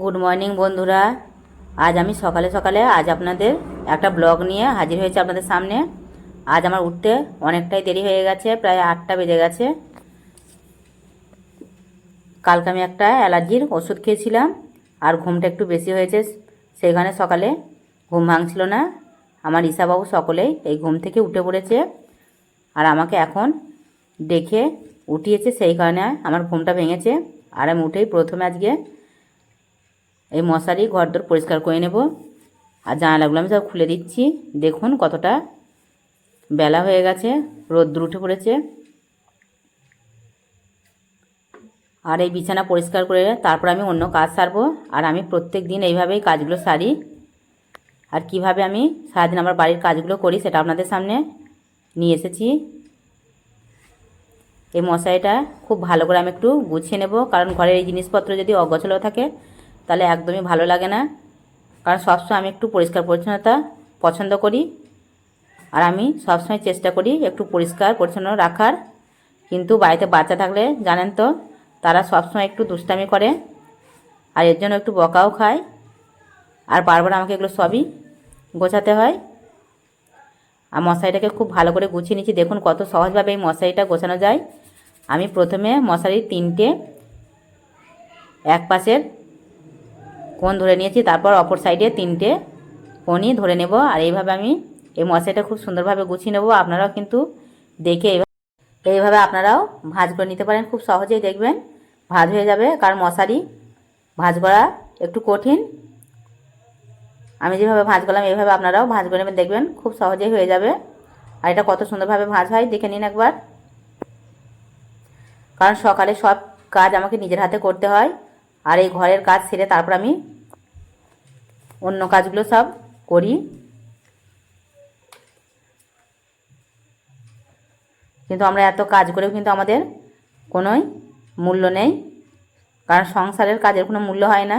Good morning বন্ধুরা। আজ আমি সকালে সকালে আজ আপনাদের একটা ব্লগ নিয়ে হাজির হয়েছে আপনাদের সামনে। আজ আমার উঠতে অনেকটাই দেরি হয়ে গেছে, প্রায় আটটা বেজে গেছে। কালকে আমি একটা অ্যালার্জির ওষুধ খেয়েছিলাম, আর ঘুমটা একটু বেশি হয়েছে। সেইখানে সকালে ঘুম ভাঙছিল না। আমার ঈশাবাবু সকলেই এই ঘুম থেকে উঠে পড়েছে, আর আমাকে এখন দেখে উঠিয়েছে। সেই কারণে আমার ঘুমটা ভেঙেছে। আর আমি উঠেই প্রথমে আজকে এই মশারি ঘরদোর পরিষ্কার করে নেব। আর জানালাগুলো আমি সব খুলে দিচ্ছি। দেখুন কতটা বেলা হয়ে গেছে, রোদ্দুর উঠে পড়েছে। আর এই বিছানা পরিষ্কার করে তারপর আমি অন্য কাজ সারবো। আর আমি প্রত্যেক দিন এইভাবেই কাজগুলো সারি। আর কীভাবে আমি সারাদিন আমার বাড়ির কাজগুলো করি সেটা আপনাদের সামনে নিয়ে এসেছি। এই মশারিটা খুব ভালো করে আমি একটু গুছিয়ে নেব। কারণ ঘরের এই জিনিসপত্র যদি অগোছালো থাকে তাহলে একদমই ভালো লাগে না। কারণ সবসময় আমি একটু পরিষ্কার পরিচ্ছন্নতা পছন্দ করি। আর আমি সবসময় চেষ্টা করি একটু পরিষ্কার পরিচ্ছন্ন রাখার। কিন্তু বাড়িতে বাচ্চা থাকলে জানেন তো, তারা সবসময় একটু দুষ্টামি করে। আর এর জন্য একটু বকাও খায়। আর বারবার আমাকে এগুলো সবই গোছাতে হয়। আর মশারিটাকে খুব ভালো করে গুছিয়ে নিচ্ছি। দেখুন কত সহজভাবে এই মশারিটা গোছানো যায়। আমি প্রথমে মশারির তিনটে, এক পাশের কোণ ধরে নিয়েছি, তারপর অপর সাইডে তিনটে কোণই ধরে নেব। আর এইভাবে আমি এই মশারিটা খুব সুন্দরভাবে গুছিয়ে নেব। আপনারাও কিন্তু দেখে এইভাবে আপনারাও ভাঁজ করে নিতে পারেন। খুব সহজেই দেখবেন ভাঁজ হয়ে যাবে। কারণ মশারি ভাঁজ করা একটু কঠিন। আমি যেভাবে ভাঁজ করলাম, এইভাবে আপনারাও ভাঁজ করে নেবেন। দেখবেন খুব সহজেই হয়ে যাবে। আর এটা কত সুন্দরভাবে ভাঁজ হয়, দেখে নিন একবার। কারণ সকালে সব কাজ আমাকে নিজের হাতে করতে হয়। আর এই ঘরের কাজ সেরে তারপর আমি অন্য কাজগুলো সব করি। কিন্তু আমরা এত কাজ করেও কিন্তু আমাদের কোনোই মূল্য নেই। কারণ সংসারের কাজের কোনো মূল্য হয় না।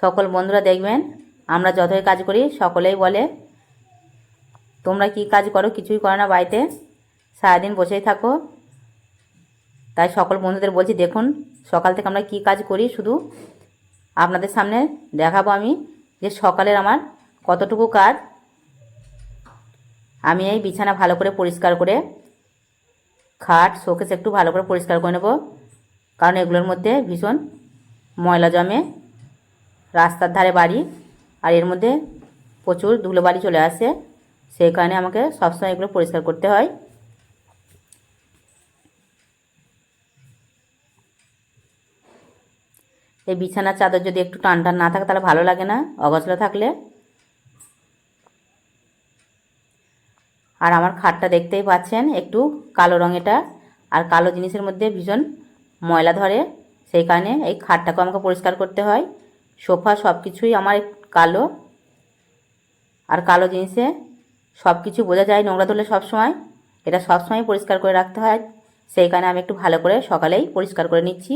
সকল বন্ধুরা দেখবেন, আমরা যতই কাজ করি, সকলেই বলে, তোমরা কি কাজ করো? কিছুই করো না বাড়িতে। সারাদিন বসেই থাকো। তাই সকল বন্ধুদের বলছি, দেখুন সকাল থেকে আমরা কি কাজ করি, শুধু আপনাদের সামনে দেখাবো আমি যে সকালের আমার কতটুকু কাজ। আমি এই বিছানা ভালো করে পরিষ্কার করে খাট, শোকেস একটু ভালো করে পরিষ্কার করে নেব, কারণ এগুলোর মধ্যে ভীষণ ময়লা জমে, রাস্তার ধারে বাড়ি, আর এর মধ্যে প্রচুর ধুলো বাড়ি চলে আসে সেই কারণে আমাকে সবসময় এগুলো পরিষ্কার করতে হয়। এই বিছানার চাদর যদি একটু টান টান না থাকে, তাহলে ভালো লাগে না? অগোছলো থাকলে? আর আমার খাটটা দেখতেই পাচ্ছেন, একটু কালো রঙ এটা আর কালো জিনিসের মধ্যে ভীষণ ময়লা ধরে। সেই কারণে এই খাটটাকে আমাকে পরিষ্কার করতে হয়। সোফা সব কিছুই আমার কালো। আর কালো জিনিসে সব কিছু বোঝা যায়, নোংরা ধরলে সবসময়। এটা সবসময় পরিষ্কার করে রাখতে হয়। সেই কারণে আমি একটু ভালো করে সকালেই পরিষ্কার করে নিচ্ছি।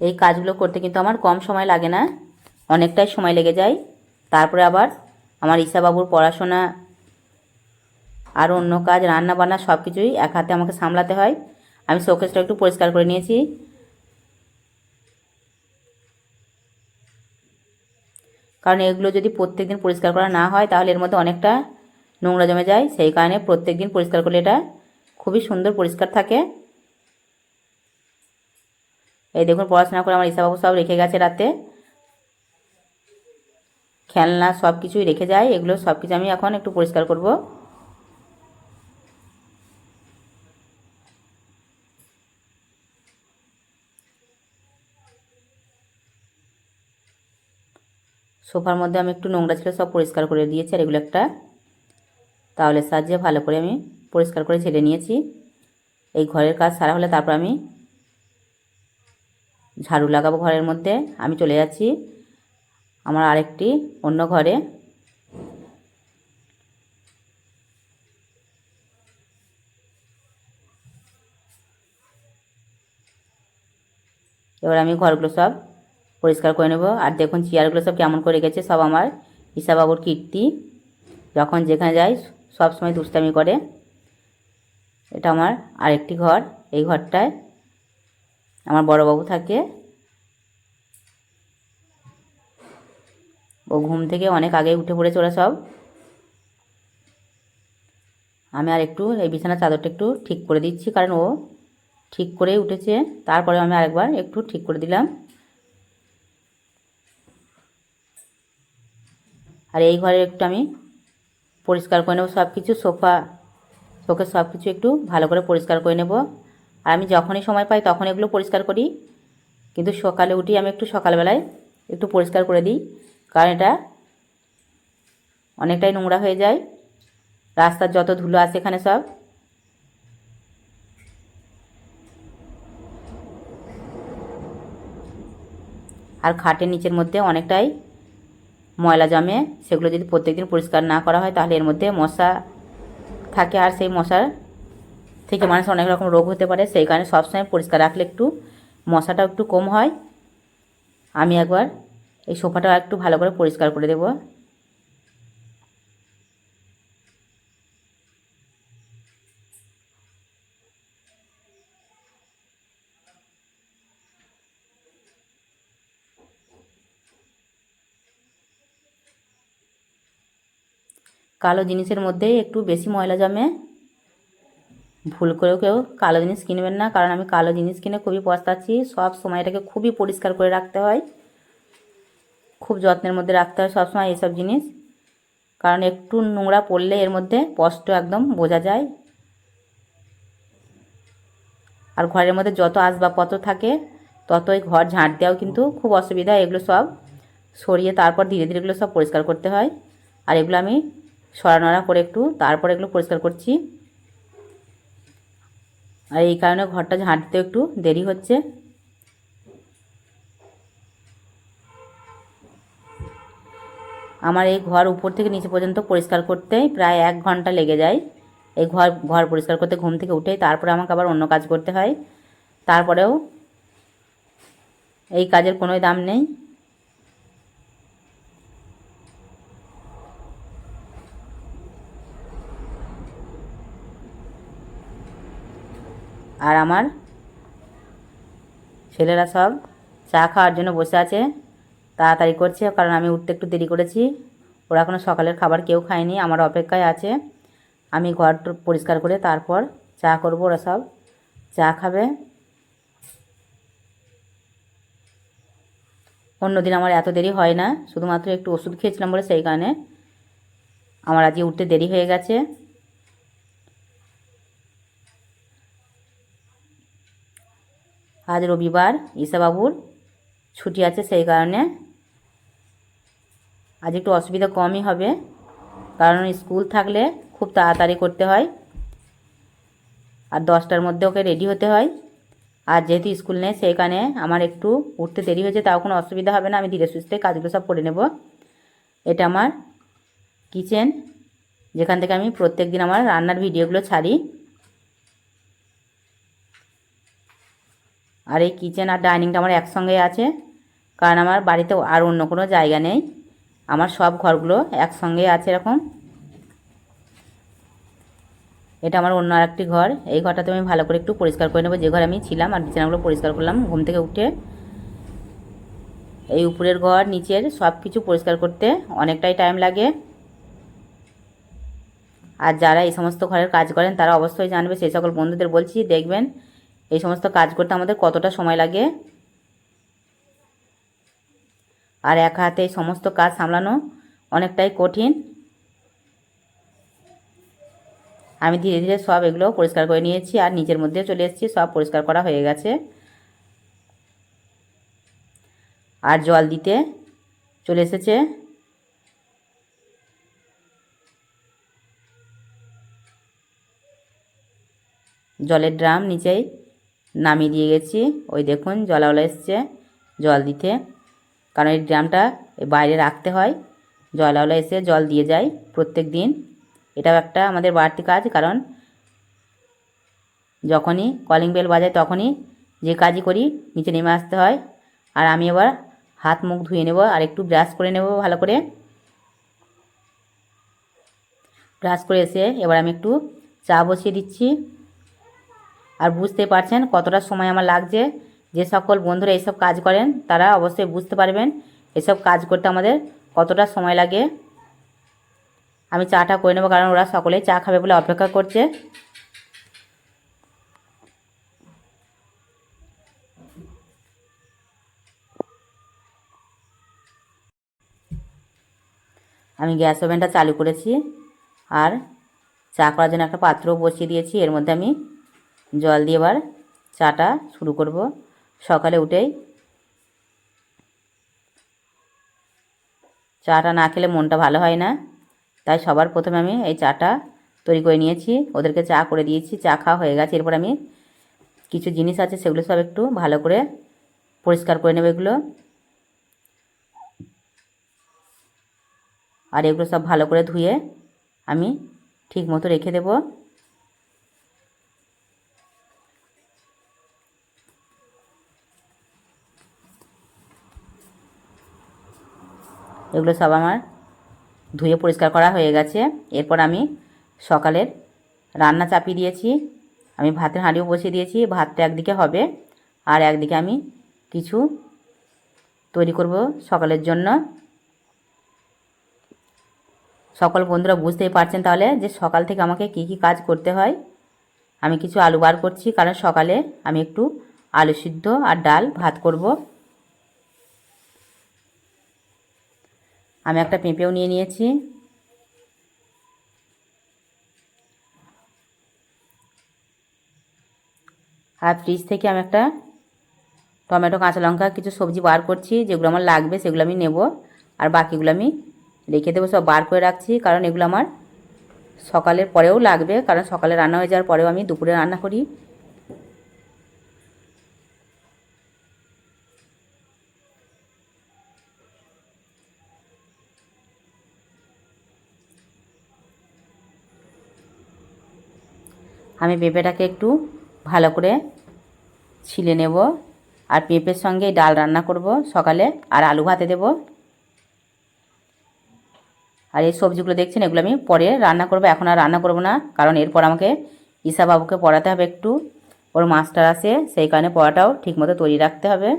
এই কাজগুলো করতে কিন্তু আমার কম সময় লাগে না, অনেকটাই সময় লেগে যায়। তারপরে আবার আমার ঈশাবাবুর পড়াশোনা আর অন্য কাজ রান্না বান্না সব কিছুই এক হাতে আমাকে সামলাতে হয়। আমি শোকেসটা একটু পরিষ্কার করে নিয়েছি। কারণ এগুলো যদি প্রত্যেক দিন পরিষ্কার করা না হয়, তাহলে এর মধ্যে অনেকটা নোংরা জমে যায়। সেই কারণে প্রত্যেক দিন পরিষ্কার করলে এটা খুবই সুন্দর পরিষ্কার থাকে। এই দেখুন, পড়াশোনা করে আমার ঈশাবাবু সব রেখে গেছে রাতে। খেলনা সব কিছুই রেখে যায়, এগুলো সব কিছু আমি এখন একটু পরিষ্কার করব। সোফার মধ্যে আমি একটু নোংরা ছিল, সব পরিষ্কার করে দিয়েছি, আর এগুলো একটা। তাহলে সাহায্যে ভালো করে আমি পরিষ্কার করে ছেড়ে নিয়েছি। এই ঘরের কাজ সারা হলে তারপর আমি ঝাড়ু লাগাবো ঘরের মধ্যে, আমি চলে যাচ্ছি আমার আরেকটি অন্য ঘরে। এবার আমি ঘরগুলো সব পরিষ্কার করে নেব। আর দেখুন, চেয়ারগুলো সব কেমন করে রেখেছে, সব আমার ঈশাবাবুর কীর্তি। যখন যেখানে যাই, সব সময় দুষ্টামি করে। এটা আমার আরেকটি ঘর, এই ঘরটায়। আমার বড়বাবু থাকে। ও ঘুম থেকে অনেক আগে উঠে পড়েছে ওরা সব। আমি আর একটু এই বিছানার চাদরটা একটু ঠিক করে দিচ্ছি, কারণ ও ঠিক করেই উঠেছে। তারপরে আমি আরেকবার একটু ঠিক করে দিলাম। আর এই ঘরে একটু আমি পরিষ্কার করে নেব সব কিছু সোফা শোকে সব কিছু একটু ভালো করে পরিষ্কার করে নেব। আর আমি যখনই সময় পাই তখন এগুলো পরিষ্কার করি। কিন্তু সকালে উঠি আমি একটু সকালবেলায় একটু পরিষ্কার করে দিই। কারণ এটা অনেকটাই নোংরা হয়ে যায়। রাস্তার যত ধুলো আছে এখানে সব। আর খাটের নিচের মধ্যে অনেকটাই ময়লা জমে। সেগুলো যদি প্রত্যেকদিন পরিষ্কার না করা হয় তাহলে এর মধ্যে মশা থাকে আর সেই মশার থেকে মানুষ অনেক রকম রোগ হতে পারে, সেই কারণে সবসময় পরিষ্কার রাখলে একটু মশাটাও একটু কম হয়। আমি একবার এই সোফাটা একটু ভালো করে পরিষ্কার করে দেব। কালো জিনিসের মধ্যে একটু বেশি ময়লা জমে ভুল করেও কেউ কালো জিনিস কিনবেন না, কারণ আমি কালো জিনিস কিনে খুবই পস্তাচ্ছি। সব সময় এটাকে খুবই পরিষ্কার করে রাখতে হয়। খুব যত্নের মধ্যে রাখতে হয় সবসময় এইসব জিনিস। কারণ একটু নোংরা পড়লে এর মধ্যে স্পষ্ট একদম বোঝা যায়। আর ঘরের মধ্যে যত আসবাবপত্র থাকে, ততই ঘর ঝাঁট দেওয়াও কিন্তু খুব অসুবিধা। এগুলো সব সরিয়ে তারপর ধীরে ধীরে এগুলো সব পরিষ্কার করতে হয়। আর এগুলো আমি সরানোড়া করে একটু তারপর এগুলো পরিষ্কার করছি। আর এই কারণে ঘরটা ঝাঁটতে একটু দেরি হচ্ছে। আমার এই ঘর উপর থেকে নিচে পর্যন্ত পরিষ্কার করতে প্রায় এক ঘণ্টা লেগে যায়। এই ঘর ঘর পরিষ্কার করতে ঘুম থেকে উঠেই তারপরে আমাকে আবার অন্য কাজ করতে হয়। তারপরেও এই কাজের কোনোই দাম নেই। আর আমার ছেলেরা সব চা খাওয়ার জন্য বসে আছে। তাড়াতাড়ি করছে, কারণ আমি উঠতে একটু দেরি করেছি। ওরা এখনও সকালের খাবার কেউ খায়নি, আমার অপেক্ষায় আছে। আমি ঘর পরিষ্কার করে তারপর চা করব, ওরা সব চা খাবে। অন্যদিন আমার এত দেরি হয় না, শুধুমাত্র একটু ওষুধ খেয়েছিলাম বলে সেই কারণে আমার আজকে উঠতে দেরি হয়ে গেছে। আজ রবিবার ঈশাবাবুর ছুটি আছে সেই কারণে আজ একটু অসুবিধা কমই হবে, কারণ স্কুল থাকলে খুব তাড়াতাড়ি করতে হয় আর দশটার মধ্যে ওকে রেডি হতে হয়। আর যেহেতু স্কুল নেই, সেইখানে আমার একটু উঠতে দেরি হয়েছে, তাও কোনো অসুবিধা হবে না, আমি ধীরে সুস্থে কাজগুলো সব করে নেব। এটা আমার কিচেন যেখান থেকে আমি প্রত্যেক দিন আমার রান্নার ভিডিওগুলো ছাড়ি। আর এই কিচেন আর ডাইনিংটা আমার একসঙ্গে আছে। কারণ আমার বাড়িতে আর অন্য কোনো জায়গা নেই। আমার সব ঘরগুলো একসঙ্গে আছে এরকম। এটা আমার অন্য আরেকটি ঘর। এই ঘরটাতে আমি ভালো করে একটু পরিষ্কার করে নেব। যে ঘরে আমি ছিলাম আর বিছানাগুলো পরিষ্কার করলাম ঘুম থেকে উঠে। এই উপরের ঘর, নিচের সব কিছু পরিষ্কার করতে অনেকটাই টাইম লাগে। আর যারা এই সমস্ত ঘরের কাজ করেন তারা অবশ্যই জানবে। সেই সকল বন্ধুদের বলছি, দেখবেন এই সমস্ত কাজ করতে আমাদের কতটা সময় লাগে? আর এক হাতে এই সমস্ত কাজ সামলানো অনেকটাই কঠিন। আমি ধীরে ধীরে সব এগুলো পরিষ্কার করে নিয়েছি আর নিজের মধ্যে চলে এসেছি, সব পরিষ্কার করা হয়ে গেছে। আর জল দিতে চলে এসেছে। জলের ড্রাম নিচেই নামিয়ে দিয়ে গেছি। ওই দেখুন জলাওলা এসছে জল দিতে। কারণ এই ড্রামটা বাইরে রাখতে হয়। জলাওলা এসে জল দিয়ে যায় প্রত্যেক দিন। এটাও একটা আমাদের বাড়তি কাজ, কারণ যখনই কলিং বেল বাজায় তখনই যে কাজই করি নিচে নেমে আসতে হয়। আর আমি এবার হাত মুখ ধুয়ে নেব আর একটু ব্রাশ করে নেব ভালো করে। ব্রাশ করে এসে এবার আমি একটু চা বসিয়ে দিচ্ছি। আর বুঝতে পারছেন কতটা সময় আমার লাগছে। যে সকল বন্ধুরা এইসব কাজ করেন, তারা অবশ্যই বুঝতে পারবেন এসব কাজ করতে আমাদের কতটা সময় লাগে। আমি চাটা করে নেব কারণ ওরা সকলেই চা খাবে বলে অপেক্ষা করছে। আমি গ্যাস ওভেনটা চালু করেছি আর চা করার জন্য একটা পাত্র বসিয়ে দিয়েছি। এর মধ্যে আমি জল দিয়ে এবার চাটা শুরু করব। সকালে উঠেই চাটা না খেলে মনটা ভালো হয় না। তাই সবার প্রথমে আমি এই চাটা তৈরি করে নিয়েছি। ওদেরকে চা করে দিয়েছি। চা খাওয়া হয়ে গেছে। এরপর আমি কিছু জিনিস আছে, সেগুলো সব একটু ভালো করে পরিষ্কার করে নেব এগুলো। আর এগুলো সব ভালো করে ধুয়ে আমি ঠিক মতো রেখে দেব। এগুলো সব আমার ধুয়ে পরিষ্কার করা হয়ে গেছে। এরপর আমি সকালের রান্না চাপিয়ে দিয়েছি। আমি ভাতের হাঁড়িও বসিয়ে দিয়েছি। ভাতটা একদিকে হবে আর একদিকে আমি কিছু তৈরি করব সকালের জন্য। সকল বন্ধুরা বুঝতেই পারছেন তাহলে যে সকাল থেকে আমাকে কি কি কাজ করতে হয়। আমি কিছু আলু বার করছি কারণ সকালে আমি একটু আলু সিদ্ধ আর ডাল ভাত করব। আমি একটা পেঁপেও নিয়ে নিয়েছি। আর ফ্রিজ থেকে আমি একটা টমেটো, কাঁচা লঙ্কা, কিছু সবজি বার করছি, যেগুলো আমার লাগবে সেগুলো আমি নেব। আর বাকিগুলো আমি রেখে দেবো, সব বার করে রাখছি, কারণ এগুলো আমার সকালের পরেও লাগবে, কারণ সকালে রান্না হয়ে যাওয়ার পরেও আমি দুপুরে রান্না করি। আমি পেঁপেটাকে একটু ভালো করে ছিলে নেব। আর পেঁপের সঙ্গে ডাল রান্না করব সকালে। আর আলু ভাতে দেব। আর এই সবজিগুলো দেখছেন, এগুলো আমি পরে রান্না করব। এখন আর রান্না করব না, কারণ এরপর আমাকে ঈশা বাবুকে পড়াতে হবে একটু। ওর মাস্টার আসে সেই কারণে পড়াটাও ঠিকমতো তৈরি রাখতে হবে।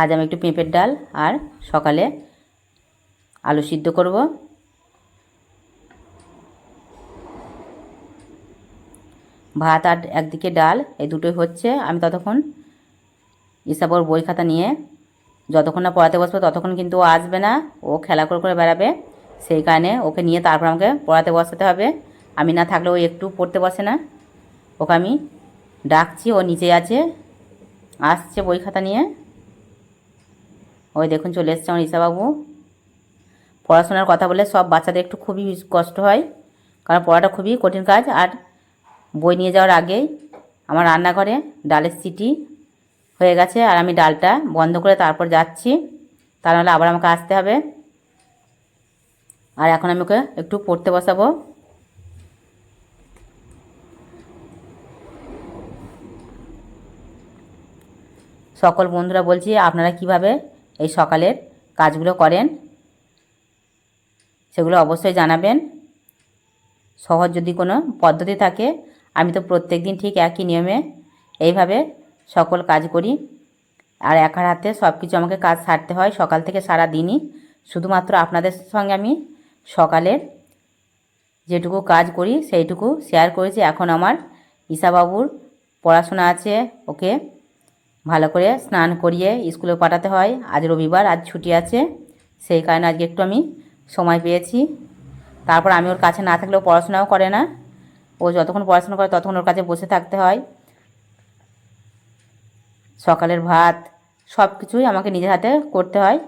আজ আমি একটু পেঁপের ডাল আর সকালে আলু সিদ্ধ করব। ভাত আর একদিকে ডাল, এই দুটোই হচ্ছে। আমি ততক্ষণ ইসাবর বই খাতা নিয়ে যতক্ষণ না পড়াতে বসবো ততক্ষণ কিন্তু ও আসবে না। ও খেলা করে করে বেড়াবে। সেই কারণে ওকে নিয়ে তারপর আমাকে পড়াতে বসাতে হবে। আমি না থাকলে ও একটু পড়তে বসে না। ওকে আমি ডাকছি, ও নিচে আছে। আসছে বই খাতা নিয়ে। ওই দেখুন চলে এসছে আমার ঈশাবাবু। পড়াশোনার কথা বলে সব বাচ্চাদের একটু খুবই কষ্ট হয়, কারণ পড়াটা খুবই কঠিন কাজ। আর বই নিয়ে যাওয়ার আগেই আমার রান্নাঘরে ডালের সিটি হয়ে গেছে, আর আমি ডালটা বন্ধ করে তারপর যাচ্ছি। তা নাহলে আবার আমাকে আসতে হবে। আর এখন আমি ওকে একটু পড়তে বসাবো। সকল বন্ধুরা বলছি, আপনারা কীভাবে এই সকালের কাজগুলো করেন। সেগুলো অবশ্যই জানাবেন। সহজ যদি কোনো পদ্ধতি থাকে, আমি তো প্রত্যেক দিন ঠিক একই নিয়মে এইভাবে সকল কাজ করি। আর একার হাতে সব কিছু আমাকে কাজ সারতে হয়, সকাল থেকে সারা দিনই। শুধুমাত্র আপনাদের সঙ্গে আমি সকালের যেটুকু কাজ করি, সেইটুকু শেয়ার করেছি। এখন আমার ঈশাবাবুর পড়াশোনা আছে, ওকে ভালো করে স্নান করিয়ে স্কুলে পাঠাতে হয়। আজ রবিবার, আজ ছুটি আছে। সেই কারণে আজকে একটু আমি সময় পেয়েছি। তারপর আমি ওর কাছে না থাকলেও পড়াশোনাও করে না। ও যতক্ষণ পড়াশোনা করে ততক্ষণ ওর কাছে বসে থাকতে হয়। সকালের ভাত, সব কিছুই আমাকে নিজের হাতে করতে হয়।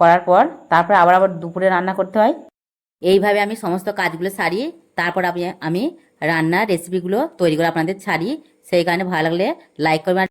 করার পর তারপর আবার আবার দুপুরে রান্না করতে হয়। এইভাবে আমি সমস্ত কাজগুলো সারি, তারপর আমি আমি রান্নার রেসিপিগুলো তৈরি করে আপনাদের ছাড়ি। সেই কারণে ভালো লাগলে লাইক করবেন